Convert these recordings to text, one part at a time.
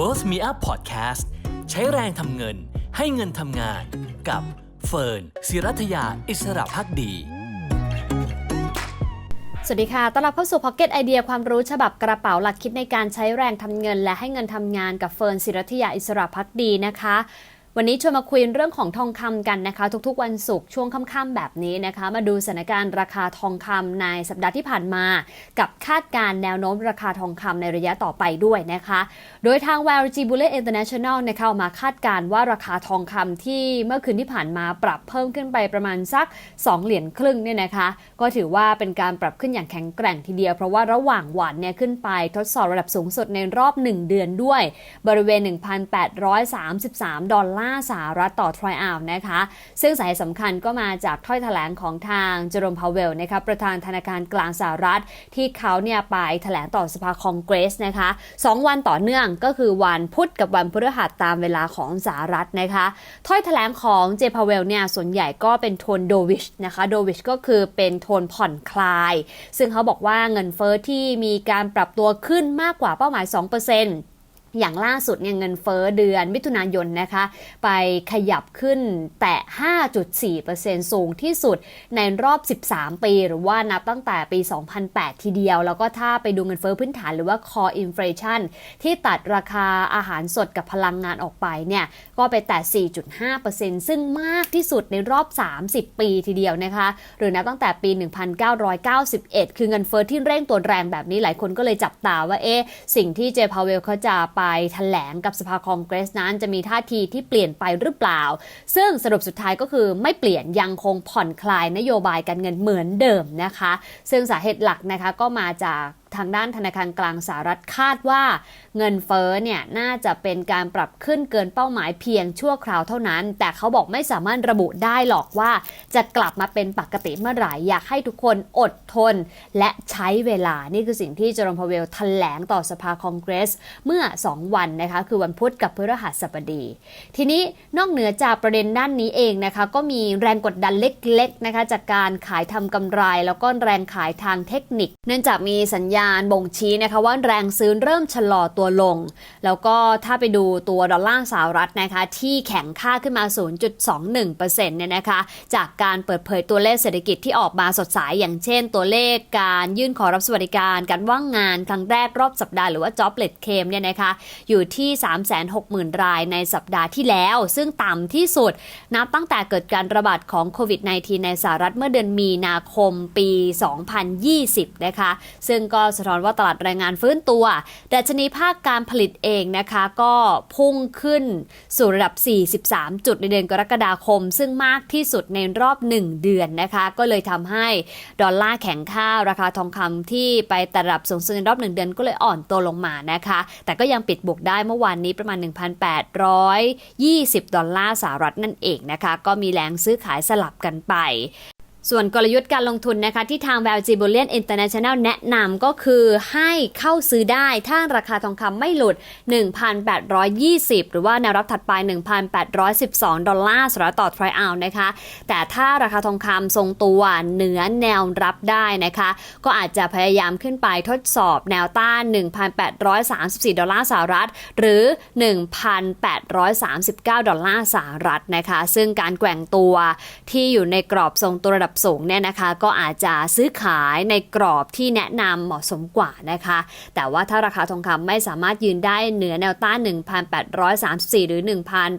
World Me Up Podcast ใช้แรงทำเงินให้เงินทำงานกับเฟิร์นศิรัทยาอิสระพักดี สวัสดีค่ะ ต้อนรับเข้าสู่ Pocket ไอเดียความรู้ฉบับกระเป๋าหลักคิดในการใช้แรงทำเงิน และให้เงินทำงานกับเฟิร์นศิรัทยาอิสระพักดีนะคะ วันนี้ชวนมาคุยเรื่องของทองคำกันนะคะ ทุกๆ วันศุกร์ช่วงค่ำๆแบบนี้นะคะ มาดูสถานการณ์ราคาทองคำในสัปดาห์ที่ผ่านมา กับคาดการณ์แนวโน้มราคาทองคำในระยะต่อไปด้วยนะคะ โดยทาง w a l g Bullet International นะคะออกมาคาดการณ์ว่าราคาทองคำที่เมื่อคืนที่ผ่านมาปรับเพิ่มขึ้นไปประมาณสัก 2 เหรียญครึ่งเนี่ยนะคะ ก็ถือว่าเป็นการปรับขึ้นอย่างแข็งแกร่งทีเดียว เพราะว่าระหว่างวันเนี่ยขึ้นไปทดสอบระดับสูงสุดในรอบ 1 เดือนด้วย บริเวณ 1,833 ดอลลาร์าสหรัฐต่อทรอยออนนะคะ ซึ่งสาเหตุสำคัญก็มาจากถ้อยแถลงของทางเจอร์มพาวเวลนะคะประธานธนาคารกลางสหรัฐ ที่เขาเนี่ยไปแถลงต่อสภาคองเกรสนะคะสองวันต่อเนื่องก็คือวันพุธกับวันพฤหัสตามเวลาของสหรัฐนะคะถ้อยแถลงของเจพาวเวลเนี่ยส่วนใหญ่ก็เป็นโทนโดวิชนะคะโดวิชก็คือเป็นโทนผ่อนคลาย ซึ่งเขาบอกว่าเงินเฟอ้อที่มีการปรับตัวขึ้นมากกว่าเป้าหมาย 2% อย่างล่าสุดเนี่ยเงินเฟ้อเดือนมิถุนายนนะคะ ไปขยับขึ้นแต่ 5.4%สูงที่สุดในรอบ 13 ปี หรือว่านับตั้งแต่ปี 2008 ทีเดียว แล้วก็ถ้าไปดูเงินเฟ้อพื้นฐานหรือว่า core inflation ที่ตัดราคาอาหารสดกับพลังงานออกไปเนี่ย ก็ไปแต่ 4.5%ซึ่งมากที่สุดในรอบ 30 ปีทีเดียวนะคะ หรือนับตั้งแต่ปี 1991 คือเงินเฟ้อที่เร่งตัวแรงแบบนี้หลายคนก็เลยจับตาว่าเอ๊ะสิ่งที่เจพาวเวลเขาจะไปแถลงกับสภาคองเกรสนั้นจะมีท่าทีที่เปลี่ยนไปหรือเปล่า ซึ่งสรุปสุดท้ายก็คือไม่เปลี่ยนยังคงผ่อนคลายนโยบายการเงินเหมือนเดิมนะคะ ซึ่งสาเหตุหลักนะคะก็มาจากทางด้านธนาคารกลางสหรัฐคาดว่า เงินเฟ้อเนี่ยน่าจะเป็นการปรับขึ้นเกินเป้าหมายเพียงชั่วคราวเท่านั้น แต่เขาบอกไม่สามารถระบุได้หรอกว่า จะกลับมาเป็นปกติเมื่อไหร่อยากให้ทุกคนอดทน และใช้เวลานี่คือสิ่งที่เจอร์มพาเวลแถลงต่อสภาคองเกรส เมื่อ 2 วันนะคะคือวันพุธกับพฤหัสบดี ทีนี้นอกเหนือจากประเด็นด้านนี้เองนะคะก็มีแรงกดดันเล็กๆนะคะจากการขายทำกำไร แล้วก็แรงขายทางเทคนิค เนื่องจากมีสัญญาณบ่งชี้นะคะว่าแรงซื้อเริ่มชะลอตัวลง แล้วก็ถ้าไปดูตัวดอลลาร์สหรัฐนะคะที่แข็งค่าขึ้นมา 0.21%เนี่ยนะคะจากการเปิดเผยตัวเลขเศรษฐกิจที่ออกมาสดใสอย่างเช่น ตัวเลขการยื่นขอรับสวัสดิการ การว่างงานครั้งแรกรอบสัปดาห์หรือว่า jobless claim เนี่ยนะคะอยู่ที่ 360,000 รายในสัปดาห์ที่แล้ว ซึ่งต่ำที่สุด นับตั้งแต่เกิดการระบาดของโควิด -19 ในสหรัฐเมื่อเดือนมีนาคมปี 2020 นะคะ ซึ่งก็สะท้อนว่าตลาดแรงงานฟื้นตัวดัชนีภาคการผลิตเองนะคะก็พุ่งขึ้นสู่ระดับ 43 จุดในเดือนกรกฎาคม ซึ่งมากที่สุดในรอบ 1 เดือนนะคะ ก็เลยทำให้ดอลลาร์แข็งค่าราคาทองคำที่ไปแต่ระดับสูงสุดในรอบ 1 เดือนก็เลยอ่อนตัวลงมานะคะ แต่ก็ยังปิดบวกได้เมื่อวานนี้ประมาณ 1,820 ดอลลาร์สหรัฐนั่นเองนะคะ ก็มีแรงซื้อขายสลับกันไป ส่วนกลยุทธ์การลงทุนนะคะที่ทาง v a l g i b u l i a n International แนะนำก็คือให้เข้าซื้อได้ถ้าราคาทองคำไม่หลุด 1,820 หรือว่าแนวรับถัดไป 1,812 ดอลลาร์สหรัฐต่อทรอยออนนะคะ แต่ถ้าราคาทองคำทรงตัวเหนือแนวรับได้นะคะ ก็อาจจะพยายามขึ้นไปทดสอบแนวต้าน 1,834 ดอลลาร์สหรัฐ หรือ 1,839 ดอลลาร์สหรัฐนะคะ ซึ่งการแกว่งตัวที่อยู่ในกรอบทรงตัวระดับสูงเนี่ยนะคะ ก็อาจจะซื้อขายในกรอบที่แนะนำเหมาะสมกว่านะคะ แต่ว่าถ้าราคาทองคำไม่สามารถยืนได้เหนือแนวต้าน 1,834 หรือ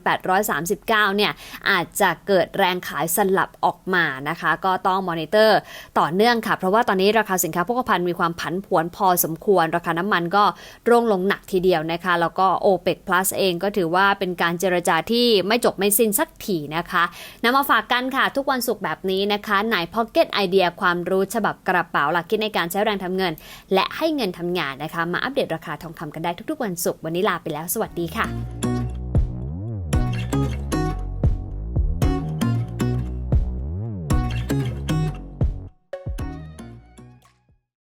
1,839 เนี่ย อาจจะเกิดแรงขายสลับออกมานะคะ ก็ต้องมอนิเตอร์ต่อเนื่องค่ะ เพราะว่าตอนนี้ราคาสินค้าโภคภัณฑ์มีความผันผวนพอสมควร ราคาน้ำมันก็ร่วงลงหนักทีเดียวนะคะ แล้วก็ OPEC Plus เองก็ถือว่าเป็นการเจรจาที่ไม่จบไม่สิ้นสักทีนะคะนำมาฝากกันค่ะ ทุกวันศุกร์แบบนี้นะคะาน Pocket ไอเดียความรู้ฉบับกระเป๋าหลักคิดในการใช้แรงทำเงิน และให้เงินทำงานนะคะ มาอัปเดตราคาทองคำกันได้ทุกๆวันศุกร์วันนี้ลาไปแล้ว สวัสดีค่ะ